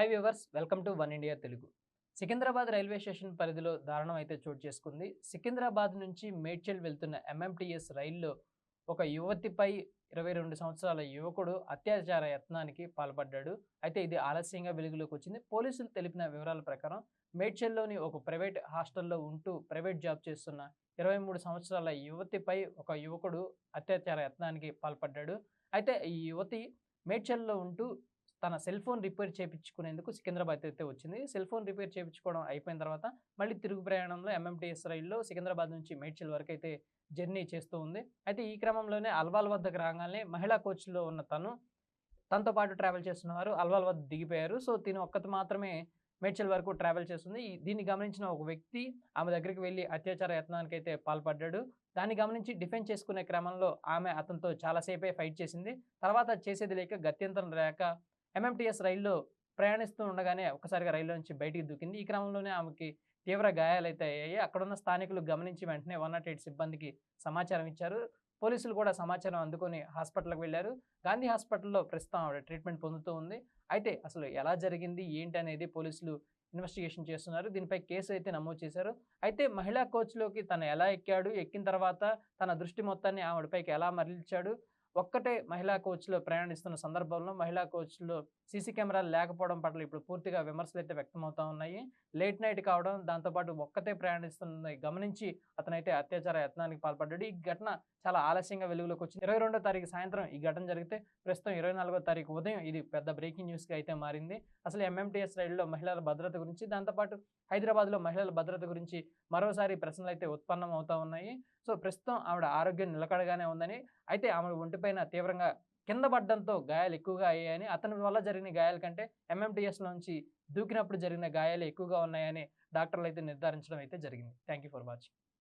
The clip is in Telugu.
Hi viewers welcome to one India Telugu Secunderabad railway station పరిధిలో దారుణం అయితే చోటు చేసుకుంది. సికింద్రాబాద్ నుంచి మేడ్చల్ వెళ్తున్న ఎంఎంటీఎస్ రైల్లో ఒక యువతిపై ఇరవై రెండు సంవత్సరాల యువకుడు అత్యాచార యత్నానికి పాల్పడ్డాడు. అయితే ఇది ఆలస్యంగా వెలుగులోకి వచ్చింది. పోలీసులు తెలిపిన వివరాల ప్రకారం మేడ్చల్లోని ఒక ప్రైవేట్ హాస్టల్లో ఉంటూ ప్రైవేట్ జాబ్ చేస్తున్న ఇరవై మూడు సంవత్సరాల యువతిపై ఒక యువకుడు అత్యాచార యత్నానికి పాల్పడ్డాడు. అయితే ఈ యువతి మేడ్చల్లో ఉంటూ తన సెల్ ఫోన్ రిపేర్ చేయించుకునేందుకు సికింద్రాబాద్ అయితే వచ్చింది. సెల్ ఫోన్ రిపేర్ చేయించుకోవడం అయిపోయిన తర్వాత మళ్ళీ తిరుగు ప్రయాణంలో ఎంఎంటీఎస్ రైల్లో సికింద్రాబాద్ నుంచి మేడ్చల్ వరకు అయితే జర్నీ చేస్తూ ఉంది. అయితే ఈ క్రమంలోనే అల్వాల్ వద్దకు రాగానే మహిళా కోచ్లో ఉన్న తను తనతో పాటు ట్రావెల్ చేస్తున్న వారు అల్వాల్ వద్ద దిగిపోయారు. సో తిను ఒక్కటి మాత్రమే మేడ్చల్ వరకు ట్రావెల్ చేస్తుంది. దీన్ని గమనించిన ఒక వ్యక్తి ఆమె దగ్గరికి వెళ్ళి అత్యాచార యత్నానికి అయితే పాల్పడ్డాడు. దాన్ని గమనించి డిఫెండ్ చేసుకునే క్రమంలో ఆమె అతనితో చాలాసేపే ఫైట్ చేసింది. తర్వాత చేసేది లేక గత్యంతరం లేక ఎంఎంటీఎస్ రైల్లో ప్రయాణిస్తూ ఉండగానే ఒకసారిగా రైల్లో నుంచి బయటికి దూకింది. ఈ క్రమంలోనే ఆమెకి తీవ్ర గాయాలైతే అయ్యాయి. అక్కడున్న స్థానికులు గమనించి వెంటనే వన్ నాట్ ఎయిట్ సిబ్బందికి సమాచారం ఇచ్చారు. పోలీసులు కూడా సమాచారం అందుకొని హాస్పిటల్కి వెళ్ళారు. గాంధీ హాస్పిటల్లో ప్రస్తుతం ఆవిడ ట్రీట్మెంట్ పొందుతూ ఉంది. అయితే అసలు ఎలా జరిగింది? ఏంటి అనేది పోలీసులు ఇన్వెస్టిగేషన్ చేస్తున్నారు. దీనిపై కేసు అయితే నమోదు చేశారు. అయితే మహిళా కోచ్లోకి తను ఎలా ఎక్కాడు? ఎక్కిన తర్వాత తన దృష్టి మొత్తాన్ని ఆవిడపైకి ఎలా మరలించాడు? ఒక్కటే మహిళా కోచ్లో ప్రయాణిస్తున్న సందర్భంలో మహిళా కోచ్లో సీసీ కెమెరాలు లేకపోవడం పట్ల ఇప్పుడు పూర్తిగా విమర్శలు అయితే వ్యక్తమవుతా ఉన్నాయి. లేట్ నైట్ కావడం దాంతోపాటు ఒక్కతే ప్రయాణిస్తున్నది గమనించి అతనైతే అత్యాచార యత్నానికి పాల్పడ్డాడు. ఈ ఘటన చాలా ఆలస్యంగా వెలుగులోకి వచ్చింది. ఇరవై రెండో తారీఖు సాయంత్రం ఈ ఘటన జరిగితే ప్రస్తుతం ఇరవై నాలుగో తారీఖు ఉదయం ఇది పెద్ద బ్రేకింగ్ న్యూస్గా అయితే మారింది. అసలు ఎంఎంటీఎస్ రైల్లో మహిళల భద్రత గురించి దాంతోపాటు హైదరాబాద్లో మహిళల భద్రత గురించి మరోసారి ప్రశ్నలు అయితే ఉత్పన్నం అవుతా ఉన్నాయి. సో ప్రస్తుతం ఆవిడ ఆరోగ్యం నిలకడగానే ఉందని అయితే ఆమె ఒంటిపైన తీవ్రంగా కింద పడ్డంతో గాయాలు ఎక్కువగా అయ్యాయని అతని వల్ల జరిగిన గాయాల కంటే ఎంఎంటీఎస్ నుంచి దూకినప్పుడు జరిగిన గాయాలు ఎక్కువగా ఉన్నాయని డాక్టర్లు అయితే నిర్ధారించడం అయితే జరిగింది. Thank you for watching.